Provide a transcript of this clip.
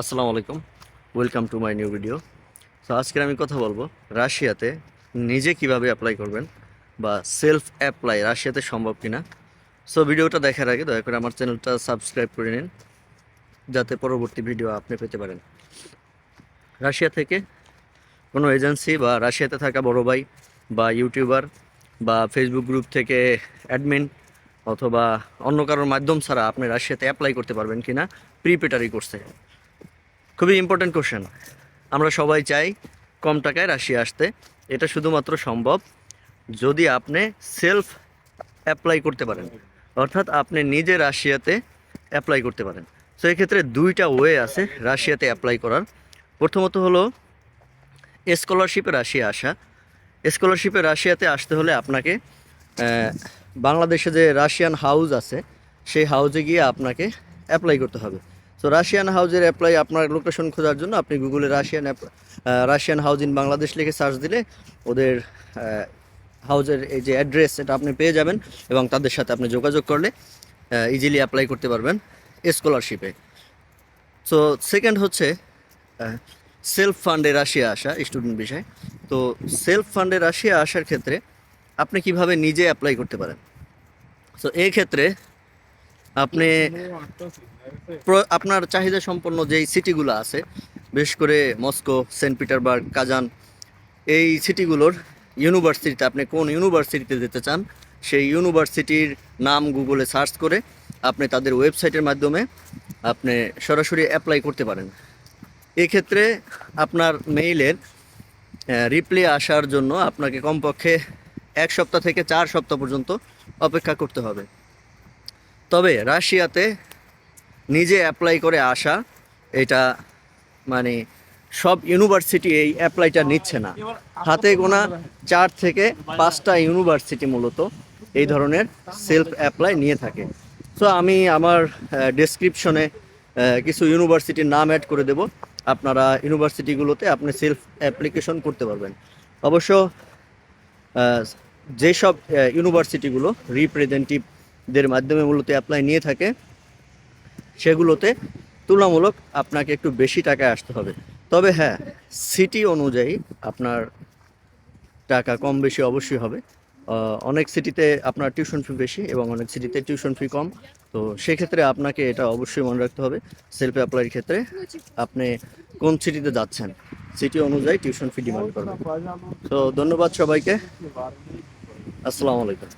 আসসালামু আলাইকুম। Welcome to my new video তো আজকে আমি কথা বলব রাশিয়াতে নিজে কীভাবে অ্যাপ্লাই করবেন বা সেলফ অ্যাপ্লাই রাশিয়াতে সম্ভব কিনা। সো ভিডিওটা দেখার আগে দয়া করে আমার চ্যানেলটা সাবস্ক্রাইব করে নিন, যাতে পরবর্তী ভিডিও আপনি পেতে পারেন। রাশিয়া থেকে কোনো এজেন্সি বা রাশিয়াতে থাকা বড় ভাই বা ইউটিউবার বা ফেসবুক গ্রুপ থেকে অ্যাডমিন অথবা অন্য কারোর মাধ্যম ছাড়া আপনি রাশিয়াতে অ্যাপ্লাই করতে পারবেন কিনা প্রিপেটারি কোর্সে খুবই ইম্পর্ট্যান্ট কোশ্চেন আমরা সবাই চাই কম টাকায় রাশিয়া আসতে। এটা শুধুমাত্র সম্ভব যদি আপনি সেলফ অ্যাপ্লাই করতে পারেন। অর্থাৎ আপনি নিজে রাশিয়াতে অ্যাপ্লাই করতে পারেন। তো এক্ষেত্রে দুইটা ওয়ে আছে রাশিয়াতে অ্যাপ্লাই করার। প্রথমত হলো স্কলারশিপে রাশিয়া আসা। স্কলারশিপে রাশিয়াতে আসতে হলে আপনাকে বাংলাদেশে যে রাশিয়ান হাউস আছে, সেই হাউজে গিয়ে আপনাকে অ্যাপ্লাই করতে হবে। তো রাশিয়ান হাউজের অ্যাপ্লাই আপনার লোকেশন খোঁজার জন্য আপনি গুগলে Russian Russian house in Bangladesh লিখে সার্চ দিলে ওদের হাউজের এই যে অ্যাড্রেস এটা আপনি পেয়ে যাবেন এবং তাদের সাথে আপনি যোগাযোগ করলে ইজিলি অ্যাপ্লাই করতে পারবেন স্কলারশিপে সো সেকেন্ড হচ্ছে সেলফ ফান্ডে রাশিয়া আসা স্টুডেন্ট বিষয়। তো সেলফ ফান্ডে রাশিয়া আসার ক্ষেত্রে আপনি কীভাবে নিজে অ্যাপ্লাই করতে পারেন? তো এই ক্ষেত্রে আপনি আপনার চাহিদা সম্পন্ন যেই সিটিগুলো আছে, বিশেষ করে মস্কো, সেন্ট পিটারবার্গ, কাজান, এই সিটিগুলোর ইউনিভার্সিটিতে আপনি কোন ইউনিভার্সিটিতে যেতে চান, সেই ইউনিভার্সিটির নাম গুগলে সার্চ করে আপনি তাদের ওয়েবসাইটের মাধ্যমে আপনি সরাসরি অ্যাপ্লাই করতে পারেন। এক্ষেত্রে আপনার মেইলের রিপ্লাই আসার জন্য আপনাকে কমপক্ষে এক সপ্তাহ থেকে চার সপ্তাহ পর্যন্ত অপেক্ষা করতে হবে। তবে রাশিয়াতে নিজে অ্যাপ্লাই করে আসা, এটা মানে সব ইউনিভার্সিটি এই অ্যাপ্লাইটা নিচ্ছে না। হাতে গোনা চার থেকে পাঁচটা ইউনিভার্সিটি মূলত এই ধরনের সেলফ অ্যাপ্লাই নিয়ে থাকে। সো আমি আমার ডেসক্রিপশনে কিছু ইউনিভার্সিটির নাম অ্যাড করে দেব। আপনারা ইউনিভার্সিটিগুলোতে আপনি সেলফ অ্যাপ্লিকেশন করতে পারবেন। অবশ্য যেসব ইউনিভার্সিটিগুলো রিপ্রেজেন্টেটিভদের মাধ্যমে মূলত অ্যাপ্লাই নিয়ে থাকে সেগুলোতে তুলনামূলক আপনাকে একটু বেশি টাকায় আসতে হবে। তবে হ্যাঁ সিটি অনুযায়ী আপনার টাকা কম বেশি অবশ্যই হবে। অনেক সিটিতে আপনার টিউশন ফি বেশি এবং অনেক সিটিতে টিউশন ফি কম। তো সেক্ষেত্রে আপনাকে এটা অবশ্যই মনে রাখতে হবে সেলফ অ্যাপ্লাইয়ের ক্ষেত্রে আপনি কোন সিটিতে যাচ্ছেন, সিটি অনুযায়ী টিউশন ফি ডিমান্ড করবেন। তো ধন্যবাদ সবাইকে। আসসালামু আলাইকুম।